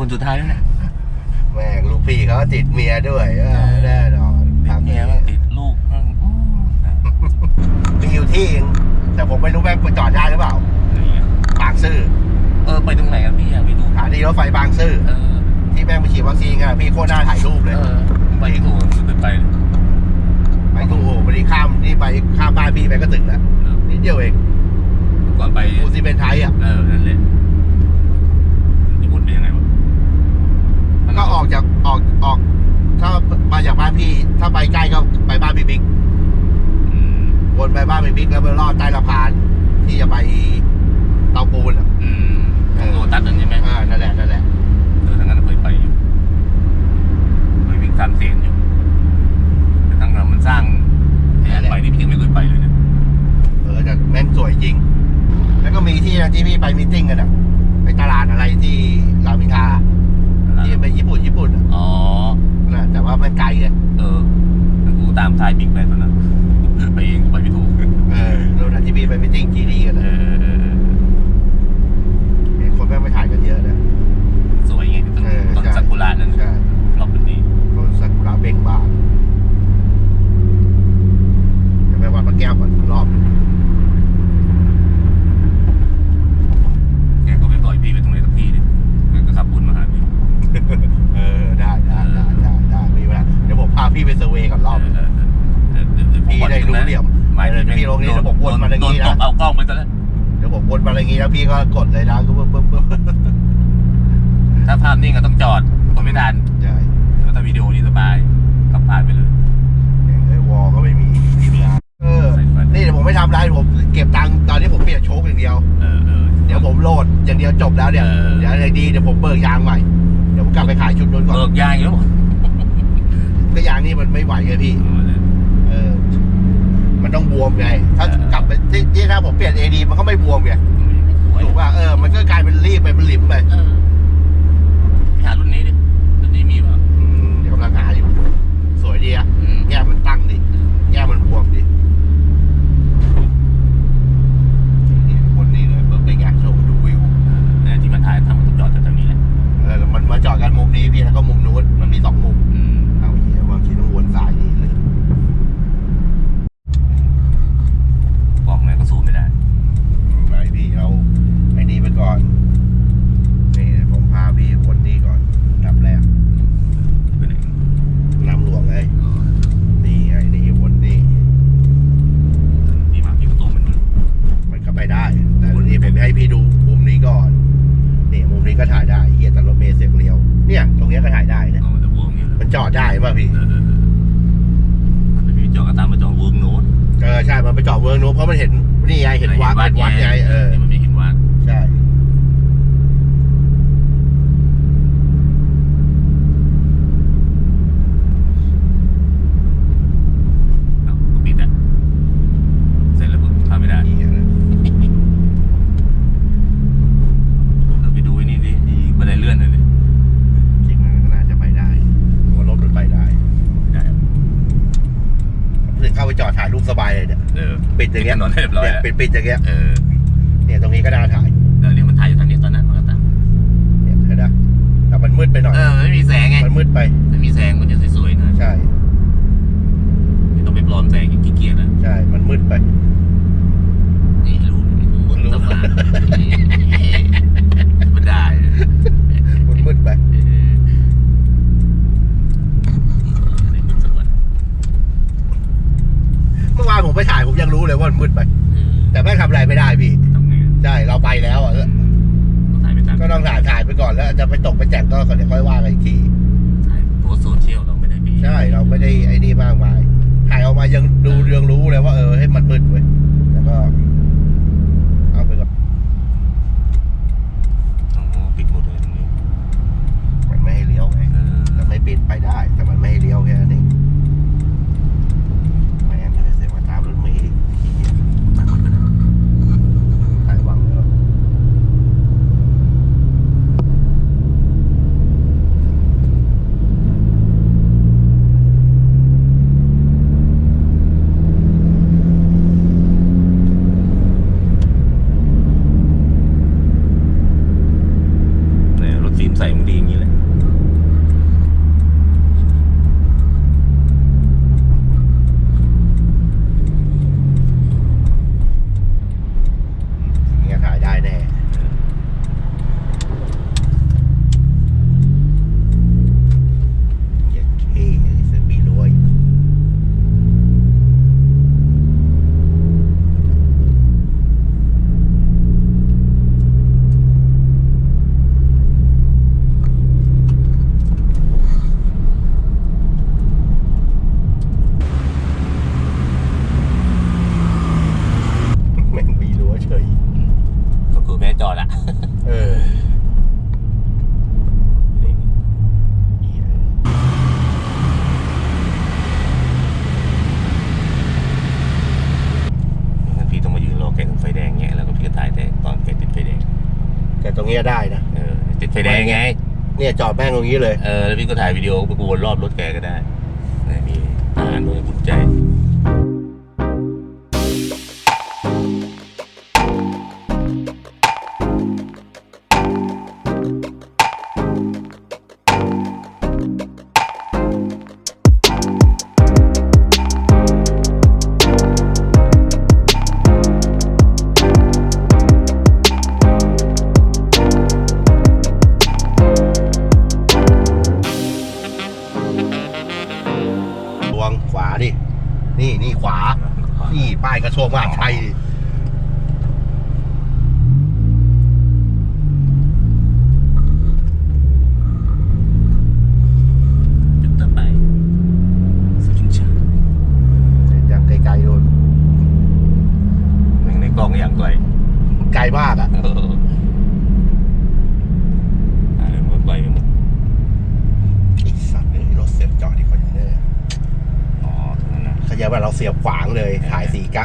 คนสุดท้ายแล้วเนี่ยแม่งลูกพี่เขาติดเมียด้วยเออแน่นอนติดทำเมียบ้างติดลูกบ้างโอ้นะมีอยู่ที่เองแต่ผมไม่รู้แม่งไปจอดได้หรือเปล่าอะไรเงี้ยบางซื่อเออไปตรงไหนกันพี่อะไปดูสถานีรถไฟบางซื่อเออที่แม่งไปฉีดวัคซีนกันพี่โคตรน่าถ่ายรูปเลยเออไปที่ถูกมันไปไปถูกวันนี้ข้ามนี่ไปข้ามบ้านพี่ไปก็ถึงแล้วนิดเดียวเองก่อนไปปูซีเป็นไทยอะเออนั่นแหละ ญี่ปุ่นเป็นยังไงวะแล้วก็ออกจากออกออก ถ้ามาจากบ้านพี่ ถ้าไปใกล้ก็ไปบ้านพี่บิ๊กอืมวนไปบ้านพี่บิ๊กแล้วไปลอดใต้สะพาน ที่จะไปเตาปูนอะอืมตรงโลตัสนั่นใช่ไหมอ่านั่นแหละนั่นแหละเออทางนั้นเคยไปอยู่เคยวิ่งตามเสียงอยู่แต่ตั้งแต่มันสร้างแผนไปนี่พี่ยังไม่เคยไปเลยเนี่ยเออแต่แม่งสวยจริง แล้วก็มีที่นะที่พี่ไปมีตติ้งกันอะ ไปตลาดอะไรที่รามอินทราที่ไปญี่ปุ่นญี่ปุ่นอะอ๋อ นะแต่ว่ามันไกลไงเออแล้วกูตามทายบิ๊กไปตอนนั้นไปเองไปไม่ถูกเออโน่นนะที่พี่ไปมีตติ้งจีดีกันเอนะอเออเออเห็นคนแม่งไปถ่ายกันเยอะนะ สวยไงต้นเออต้นใช่ ซากุระนั่นใช่รอบมันดีต้นซากุระเบ่งบานเดี๋ยวไปวัดพระแก้วก่อนรอบหนึ่ง อะไรอย่างงี้แล้วพี่ก็กดเลยนะก็ปึ๊บปึ๊บปึ๊บถ้าภาพนิ่งก็ต้องจอดกดไม่ทันใช่แล้วถ้าวิดีโอนี่สบายขับผ่านไปเลยไอ้วอลก็ไม่มีเออนี่เดี๋ยวผมไม่ทำอะไรผมเก็บตังค์ตอนนี้ผมเปลี่ยนโชคอย่างเดียวเออเออเดี๋ยวผมโหลดอย่างเดียวจบแล้วเนี่ยเออเดี๋ยวอะไรดีเดี๋ยวผมเบิกยางใหม่เดี๋ยวผมกลับไปขายชุดนู้นก่อนเบิกยางอยู่แล้วก็ยางนี่มันไม่ไหวไงพี่เออมันต้องบวมไง ถ้ากลับไปที่ที่ถ้าผมเปลี่ยนเอดีมันก็ไม่บวมไง ถูกป่ะเออมันก็กลายเป็นรีบไปเป็นหลิมไป เออหารุ่นนี้ดิรุ่นนี้มีป่ะ อืมเดี๋ยวกำลังหาอยู่ สวยดีอะ อืม แง่มันตั้งดิ แง่มันบวมดินี่คนนี้เลยเปิดไปงานโชว์ดูวิว เนี่ยที่มันถ่ายทำมันต้องจอดจากตรงนี้แหละ เออแล้วมันมาจอดกันมุมนี้พี่แล้วก็มุมนู้น มันมีสองมุม อืม เอาเหี้ยบางทีต้องวนสายนี้เลย กล้องไหนก็สู้ไม่ได้ ไปพี่เราไอ้นี่ไปก่อน นี่ผมพาพี่วนนี่ก่อนอันดับแรก ไปไหน นำหลวงไง นี่ไงนี่วนนี่ พี่มาพี่ก็ตู้มันด้วย มันก็ไปได้ แต่วันนี้ผมให้พี่ดูมุมนี้ก่อน นี่มุมนี้ก็ถ่ายได้เฮียแต่รถเมล์เสียงเลี้ยว เนี่ย ตรงเนี้ยก็ถ่ายได้เนี่ย เอามันจะวงอย่างเงี้ย มันจอดได้ ป่ะพี่เออเออเออมันจะมีจอดก็ตามมาจอดวงโน้นเออใช่มันไปจอดเวิร์กนู้นเพราะมันเห็นนี่ไงเห็นวัดเห็นวัดไงเออนี่มันไม่เห็นวัด ใช่ เอ้าก็ปิดอะเสร็จแล้วปุ๊บเข้าไม่ได้ นี่ไง เราไปดูไอ้นี่ดิอีบันไดเลื่อนหน่อยดิ จริงมันก็น่าจะไปได้เพราะว่ารถมันไปได้ ได้ ถึงเข้าไปจอดถ่ายรูปสบายเลยเนี่ย เออ ปิดอย่างเงี้ยถนนให้เรียบร้อยเนี่ยแล้วปิดปิดอย่างเงี้ยเออเนี่ยตรงนี้ก็น่าถ่ายเออนี่มันถ่ายอยู่ทางนี้ตอนนั้นมันก็ตั้งเนี่ยเห็นไหมแต่มันมืดไปหน่อย เออมันไม่มีแสงไงมันมืดไปไม่มีแสงมันจะสวยๆหนะใช่ไม่ต้องไปปลอมแสงอย่างขี้เกียจนะ ใช่ เนี่ยจอดแม่งตรงนี้เลย เออแล้วพี่ก็ถ่ายวิดีโอไปกูวนรอบรถแกก็ได้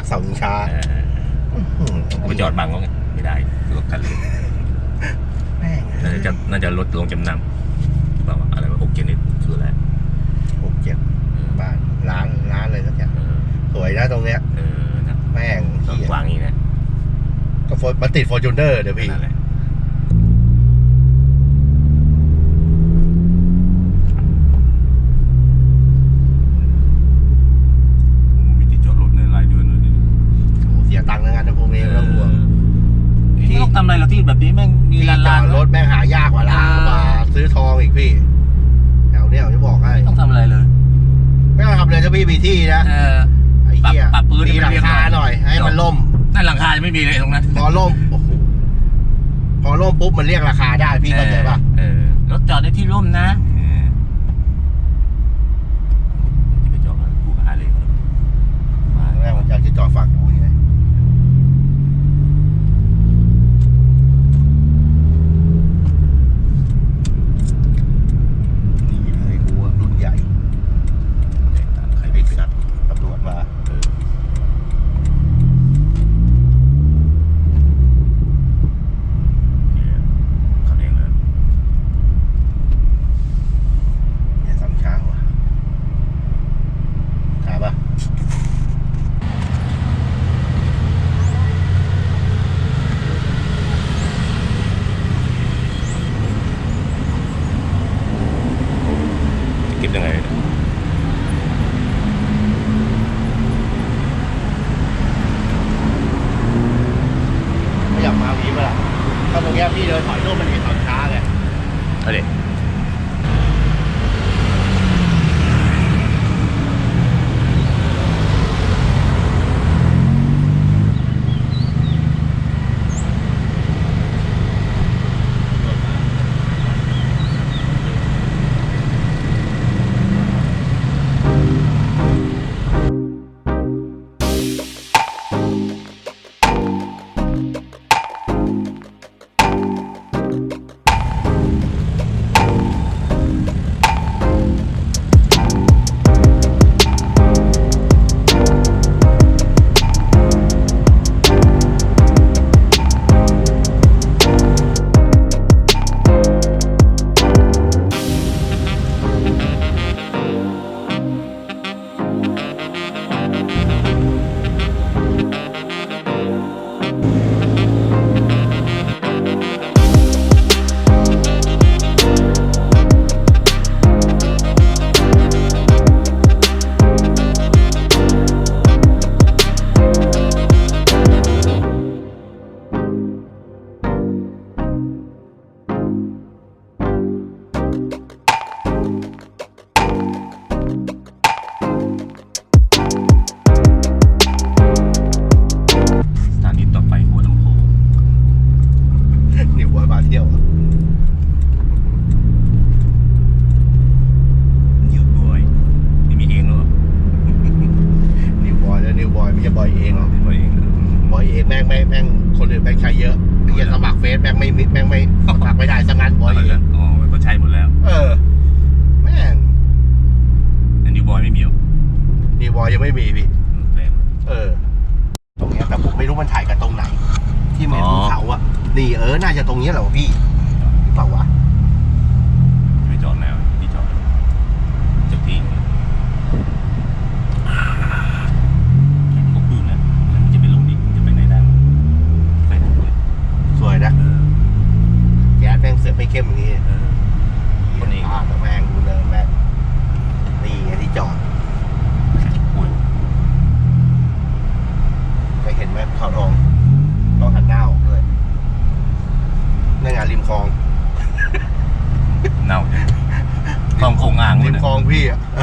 ยสีกั๊กเสาชิงช้าเอออืมไปจอดบังเขาไงไม่ได้รถกันเลยแม่งน่าจะน่าจะลดลงจำนำแบบว่าอะไรว่าหกเจ็ดนิดคืออะไรหกเจ็ดเออบ้านร้านร้านเลยสักอย่างเออสวยนะตรงเนี้ย เออนะแม่งต้องเหี้ยวางอย่างนี้นะก็โฟมันติดฟอร์จูเนอร์เดี๋ยวพี่ นั่นแหละมีที่จอดรถในรายเดือนเลยดิ โอ้เสียตังค์ทั้งนั้นนะพวกนี้ไม่ต้องห่วง ไม่ต้องทำอะไรหรอกที่แบบนี้แม่งมีที่ลานจลาอนดรถแม่งหายากกว่าร้านอ่ามมาซื้อทองอีกพี่แถวเนี้ยผมจะบอกให้ไม่ต้องทำอะไรเลยไม่ต้องทำเลยถ้าพี่มีที่นะเออ ไอ้เหี้ยปรับปรับพื้นมีหลังคาหน่อย ให้มันล่ม นั่นหลังคาจะไม่มีเลยตรงนั้นพอล่มโอ้โหพอล่มปุ๊บมันเรียกราคาได้พี่เข้าใจป่ะเออรถจอดในที่ร่มนะที่ไปจอดกับกูหาเลยมาแม่ผมอยากจะจอดฝั่งนู้นไงนี่เลยกูอะรุ่นใหญ่ ใคร ไอ้ ไป สัตว์ตำรวจมา เออเขาเองเลย เนี่ยสามเช้าอะขาป่ะ จะเก็บ ยังไง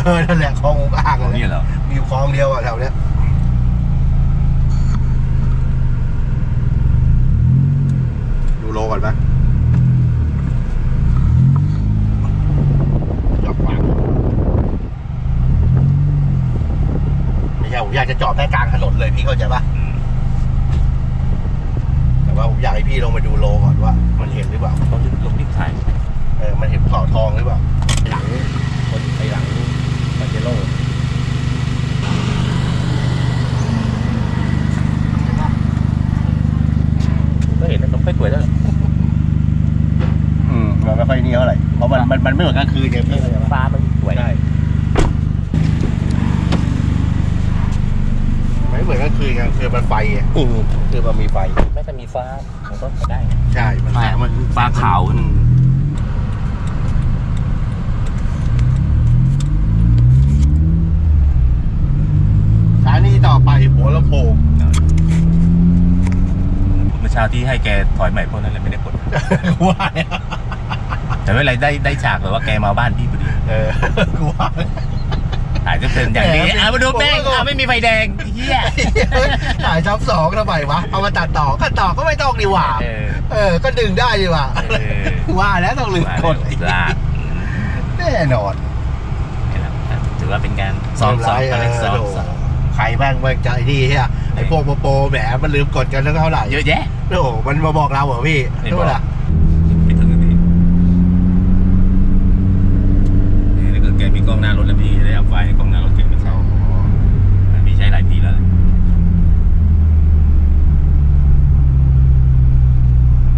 เออ นั่นแหละคลององอ่างของเลยนี่เหรอ มีอยู่คลองเดียวอะแถวเนี้ยดูโลก่อนไหมจอดขวางไม่ใช่ผมอยากจะจอดแค่กลางถนนเลยพี่เข้าใจปะอืมแต่ว่าผมอยากให้พี่ลงไปดูโลก่อนว่า มันเห็นหรือเปล่าเขาจะลงดิบถ่าย เออ มันเห็นภูเขาทองหรือเปล่า หลังคนไปหลังปาเจโร่ ก็เห็นแล้วก็ไม่สวยแล้ว อืมมันไม่ค่อยนี่เท่าไหร่ เพ ราะมันมันมันไม่เหมือนกลางคืนไงพี่เข้าใจปะฟ้ามันสวยใช่ไม่เหมือนกลางคืนกลางคืนมันไฟไงคือมันมีไฟแม้แต่มีฟ้ามันก็ได้ ใช่มันแสงมันฟ้าขาวอืมสถานีต่อไปหัวลำโพงเมื่อเช้าที่ให้แกถอยใหม่พวกนั้นเลยไม่ได้ผลกูว่าเนี่ย แต่ไม่เป็นไรได้ได้ฉากแบบว่าแกมาบ้านพี่พอดีเออกูว่าถ่ายจะเป็นอย่างนี้แหมอะมาดูแป้งผมว่าก็อะไม่มีไฟแดงเฮียถ่ายซับสองทำไมวะ เอามาตัดต่อก็ต่อก็ไม่ต้องดีกว่า เออเออ ก็ดึงได้ดีกว่าเออว่าแล้วต้องลืมกดลาดแน่นอนนี่แหละถือว่าเป็นการซ้อมซ้อมเอเขาเรียกซ้อมโดซ้อมใครบ้างบ้างใจดีเฮียไอพวกโปรโปรแหมมันลืมกดกันแล้วเท่าไหร่เยอะแยะ โอ้โหมันมาบอกเราเหรอพี่ไม่ใช่บอกไหมล่ะ ไม่ถึงนาทีนี่ถ้าเกิดแกมีกล้องหน้ารถแล้วพี่จะได้เอาไฟล์กล้องหน้ารถเก็บไปเข้าพี่ใช้หลายปีแล้ว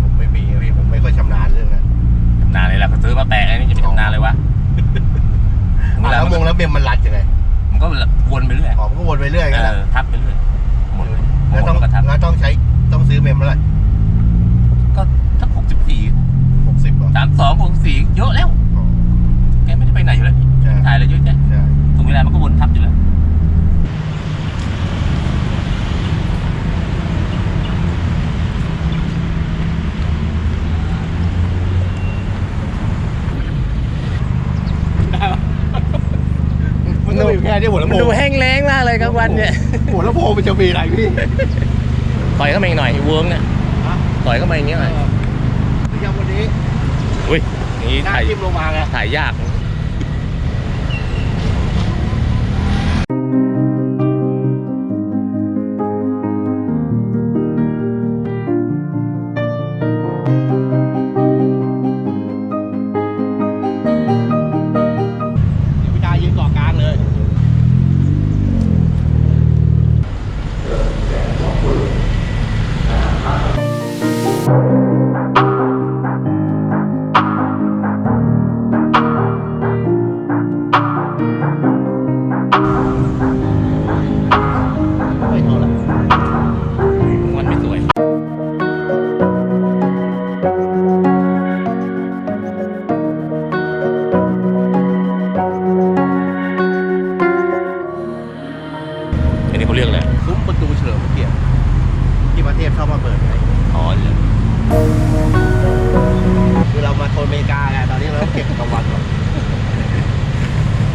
ผมไม่มีอะพี่ผมไม่ค่อยชำนาญเรื่องนั้นชำนาญเลยล่ะเขาซื้อมาแปะไอ้นี่จะไปชำนาญเลยวะเวอะลาแล้วมันมงแล้วเมมมันรัดยังไงมันก็วนไปเรื่อยอ๋อมันก็วนไปเรื่อยกันแหละเออทับไปเรื่อยหมดเลยหมแล้วดต้องก็ทับแล้วต้องใช้ต้องซื้อเมมเท่าไหร่ก็สักหกสิบสี่หกสิบเหรอสามสองหกสี่เยอะแล้ว เวลามันก็วนทับอยู่แล้วมันต้องมีแค่ที่หัวลำโพงดูแห้งแล้งมากเลยกลางวันเนี่ยหัวลำโพงมันจะมีอะไรพี่ถอยเข้ามาอีกหน่อยเวิร์กเนี่ยฮะถอยเข้ามาอย่างเงี้ยหน่อยหรือยังวันนี้อุ้ยนี่หน้าถ่ายทิมลงมาไงถ่ายยาก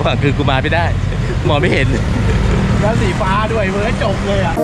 ระหว่างคืนกูมาไม่ได้ มองไม่เห็น แล้วสีฟ้าด้วยเมื่อจบเลยอะ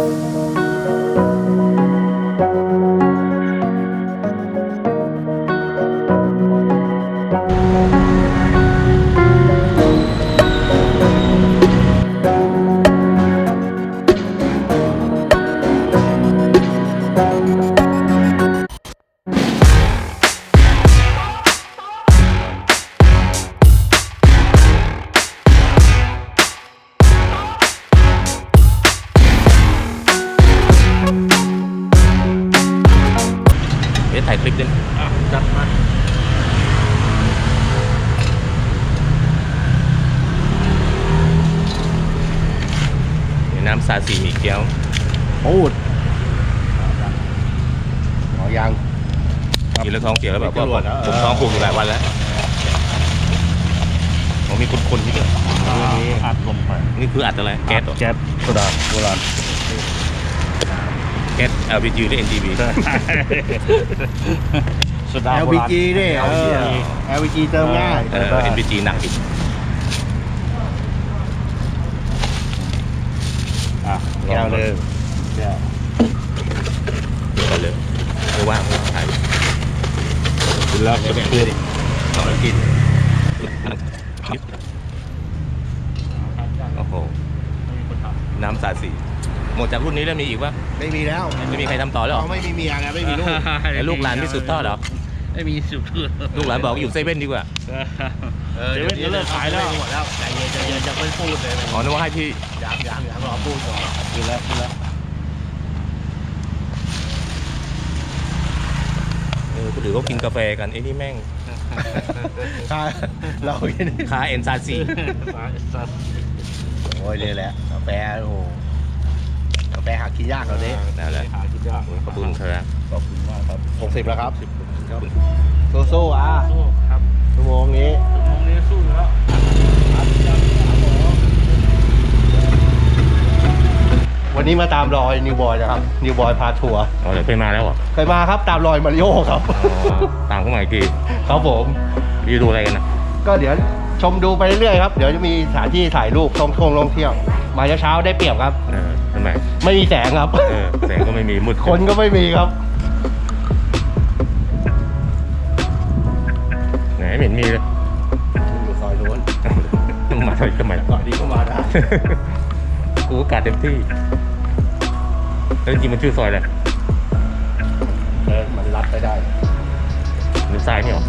ำซาซีหมีเกี๊ยวพูดอ๋อยังกินแล้วท้องเสียแล้วแบบว่าไม่กลัวนะผมท้องผูกอยู่หลายวันแล้วผมมีคนๆที่นี่อัดลมไปนี่คืออัดอะไร แก๊สเหรอแก๊สโซดาโบราณแก๊ส LPG หรือ NGV โซดาเอลโบพีราณจีดิเออ LPG เติมง่ายเออ NPG หนักอีก อะแก้วเลยแก้วไปเลยไม่ว่างไม่ว่างใช่กินแล้วจะเป็นต่อแล้วกินโอ้โหน้ำสาสีหมดจากรุ่นนี้แล้วมีอีกปะไม่มีแล้วไม่มีใครทำต่อแล้วเหรอ เขาไม่มีเมียแล้วไม่มีลูก แล้วลูกหลานไม่สืบทอดเหรอ ไม่มีสืบทอดลูกหลานบอกอยู่เซเว่นดีกว่า เออเดี๋ยวจะเลิกขายแล้ว หมดแล้วใจเย็นใจเย็นจะไม่พูดเลย อ๋อนึกว่าให้พี่ ยังยังยังรอพูดก่อนกินแล้วกินแล้วเออกูถือเขากินกาแฟกันไอ้นี่แม่งใช่เรากินคาเอนซาซีโอ้ยเลยแหละกาแฟโอ้โหกาแฟหากินยากเราเนี้นั่นแหละหากินยากขอบคุณครับขอบคุณมากครับหกสิบแล้วครับครับสู้ๆอะสู้ครับชั่วโมงนี้ชั่วโมงนี้สู้อยู่แล้ว วันนี้มาตามรอยนิวบอยนะครับนิวบอยพาทัวร์อ๋อเดี๋ยวเคยมาแล้วเหรอเคยมาครับตามรอยมาริโอครับอ๋อตามเข้ามาอีกทีครับผม พี่ดูอะไรกันนะก็เดี๋ยวชมดูไปเรื่อยๆครับ เดี๋ยวจะมีสถานที่ถ่ายรูปท่องท่องท่องเที่ยว มาเช้าๆได้เปรียบครับ เออทำไมไม่มีแสงครับ เออแสงก็ไม่มีมืดคนก็ไม่มีครับ ไหนไม่เห็นมีเลยอยู่ซอยนู้นมาทำไมทำไมก่อนดีก็มาได้ กูก็กัดเต็มที่ แล้วจริงๆมันชื่อซอยอะไรเดินมันลัดไปได้หรือซ้ายนี่หรอ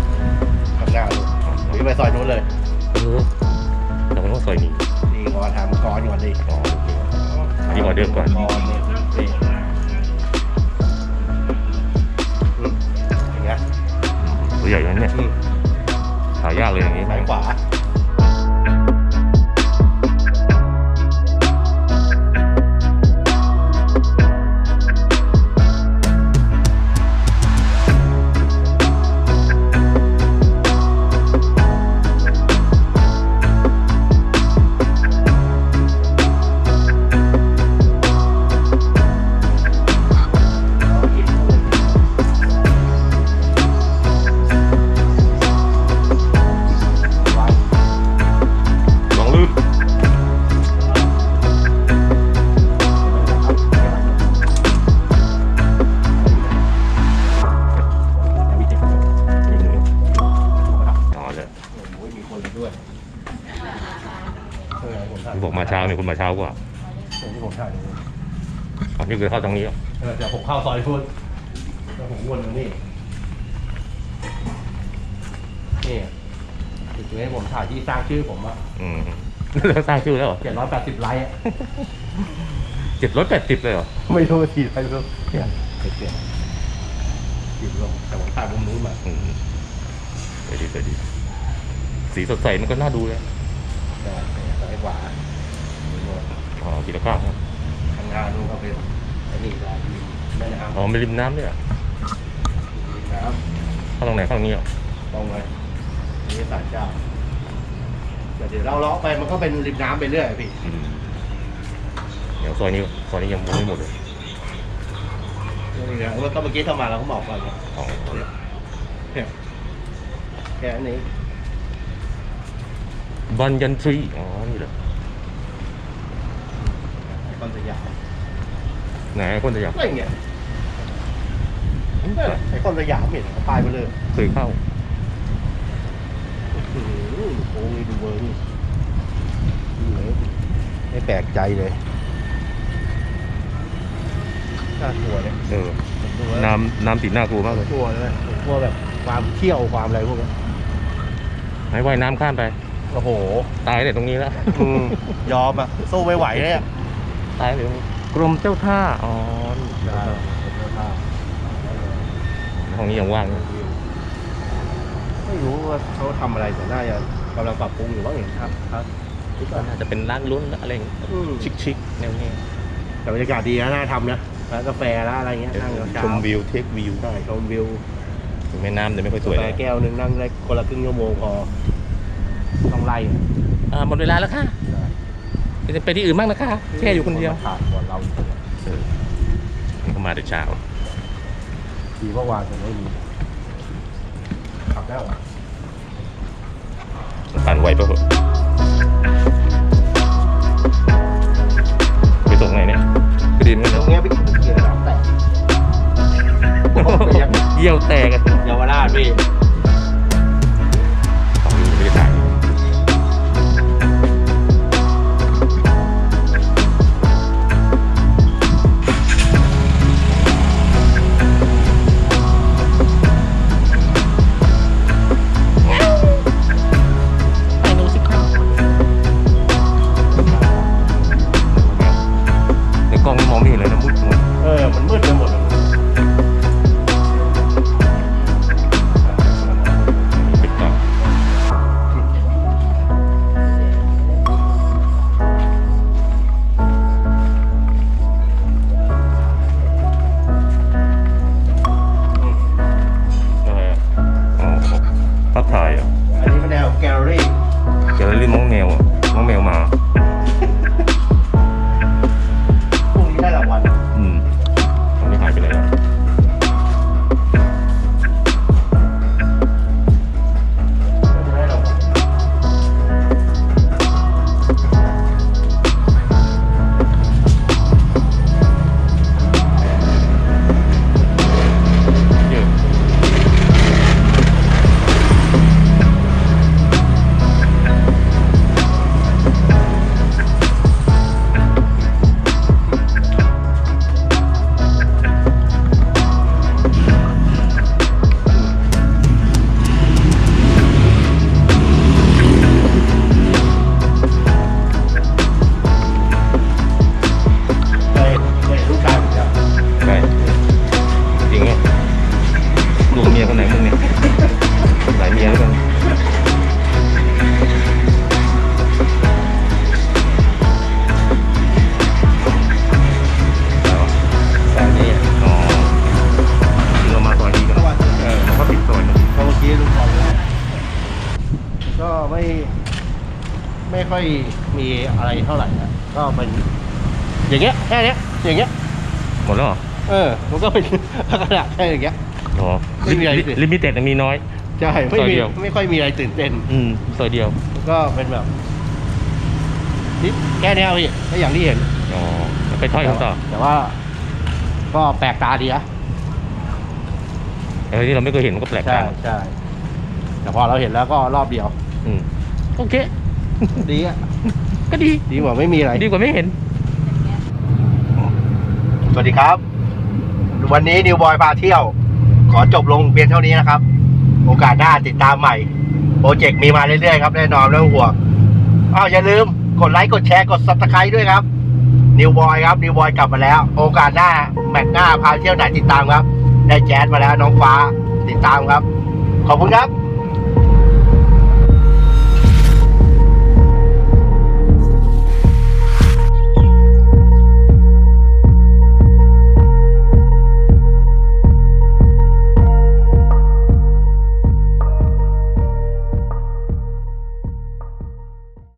ข้างหน้าลูกหรือไปซอยนู้นเลยเออแต่มันต้องซอยนี้นี่ก่อนทำก่อนก่อนดิอ๋อโอเคนี่ออเดอร์ก่อนก่อนนี่นี่อืมอย่างเงี้ยตัวใหญ่อย่างนี้เนี่ยอืมหายากเลยอย่างนี้ ซ้ายขวา เออที่ผมถ่ายเลยอ๋อนี่คือเข้าทางนี้เหรอเออเดี๋ยวผมเข้าซอยพุทธแล้วผมวนมานี่นี่จุดนี้ผมถ่ายที่สร้างชื่อผมอะอืมแล้วสร้างชื่อแล้วเหรอเจ็ดร้อยแปดสิบไลค์อะเจ็ดร้อยแปดสิบเลยเหรอไม่รู้ว่าทีอะไรไม่รู้เนี่ยเปลี่ยนหยิบลงแต่ผมถ่ายมุมนู้นมาอืมสวยดีสวยดี สีสดใสมันก็น่าดูเลย แต่ซ้ายขวา อ๋อทีละข้างครับข้างหน้านู้นก็เป็นไอ้นี่ได้แม่น้ำอ๋อไม่ริมน้ำด้วยเหรอน้เข้าตรงไหนเข้าตรงนี้เหรอำตรงเลยนี่ศาลเจ้าแต่เดี๋ยวเราเลาะไปมันก็เป็นริมน้ำไปเรื่อยพี่อืมเดี๋ยวซอยนี้ซอยนี้ยังไม่หมดเลยนี่นะแล้วก็เมื่อกี้เข้ามาเราก็หมอกก่อนเนี่ยอ๋อเนี่ยแค่นี้ บันยันทรีอ๋อนี่เหรอไอ คอนสยามไหนคนจะอยากอะไรเงี้ยนั่นแหละไอคอนสยามเห็นเขาป้ายไปเลยเคยเข้าอื้อหือโอ้ยดูเวอร์นี่ดูเลยไม่แปลกใจเลยน่ากลัวเนี่ยเออผมดูแล้วน้ำน้ำติดหน้ากลัวมากเลยกลัวเลยผมกลัวแบบความเที่ยวความอะไรพวกนี้ให้ว่ายน้ำข้ามไป โอ้โห ตายแต่ตรงนี้แล้ว อืมยอมอะสู้ไม่ไหวเลยอะ ตายเลยตรงนี้กรมเจ้าท่า อ๋อนี่ห้องนี้ยังว่างอยู่ไม่รู้ว่าเขาทำอะไรแต่น่าจะกำลังปรับปรุงอยู่บ้างเห็นครับครับน่าจะเป็นร้านลุ้นอะไรอย่างงี้อืมชิคๆแนวนี้แต่บรรยากาศดีนะน่าทำนะร้านกาแฟร้านอะไรเงี้ยนั่งเช้าชมวิวเทควิวใช่ชมวิวแม่น้ำแต่ไม่ค่อยสกาวยแฟแก้วหนึ่งนั่งได้คนละครึ่งชั่วโมงพอต้องไล่อ่าหมดเวลาแล้วค่ะ จะไปที่อื่นบ้างนะคะแค่อยู่คนเดียวขาดก่อนเราเออนี่ก็มาแต่เช้าดีเมื่อวานผมไม่มีขับได้หรอผ่านไวปะเหอะไปตรงไหนเนี่ยกระดินกันตรงเนี้ยพี่เกียร์น้ำแตกเยี่ยวแตกกันเยาวราชพี่ เท่าไหร่นะก็เป็นอย่างเงี้ยแค่เนี้ยอย่างเงี้ยหมดแล้วเหรอเออมันก็เป็นลักษณะแค่อย่างเงี้ย อ๋อไม่มีอะไรสิ ลิมิเต็ดมีน้อย ใช่ไม่ซอยมีเดียว ไม่ค่อยมีอะไรตื่นเต้นอืมซอยเดียวก็เป็นแบบนี่แค่เนี้ยพี่ก็อย่างที่เห็นอ๋อแล้วไปถ้อยคำต่อแต่ว่า ก็แปลกตาดีนะอะไรที่เราไม่เคยเห็นมันก็แปลกใช่ตาใช่แต่พอเราเห็นแล้วก็รอบเดียว อืมโอเค ดีอะ ก็ดี ดีกว่าไม่มีอะไร ดีกว่าไม่เห็น สวัสดีครับ วันนี้นิวบอยพาเที่ยว ขอจบลงเพียงเท่านี้นะครับ โอกาสหน้าติดตามใหม่ โปรเจกต์มีมาเรื่อยๆครับแน่นอนไม่ต้องห่วงอ้าวอย่าลืมกดไลค์กดแชร์กดซับสไครต์ด้วยครับ นิวบอยครับ นิวบอยกลับมาแล้ว โอกาสหน้าแมตช์หน้าพาเที่ยวไหนติดตามครับ ได้แจ๊สมาแล้วน้องฟ้าติดตามครับ ขอบคุณครับ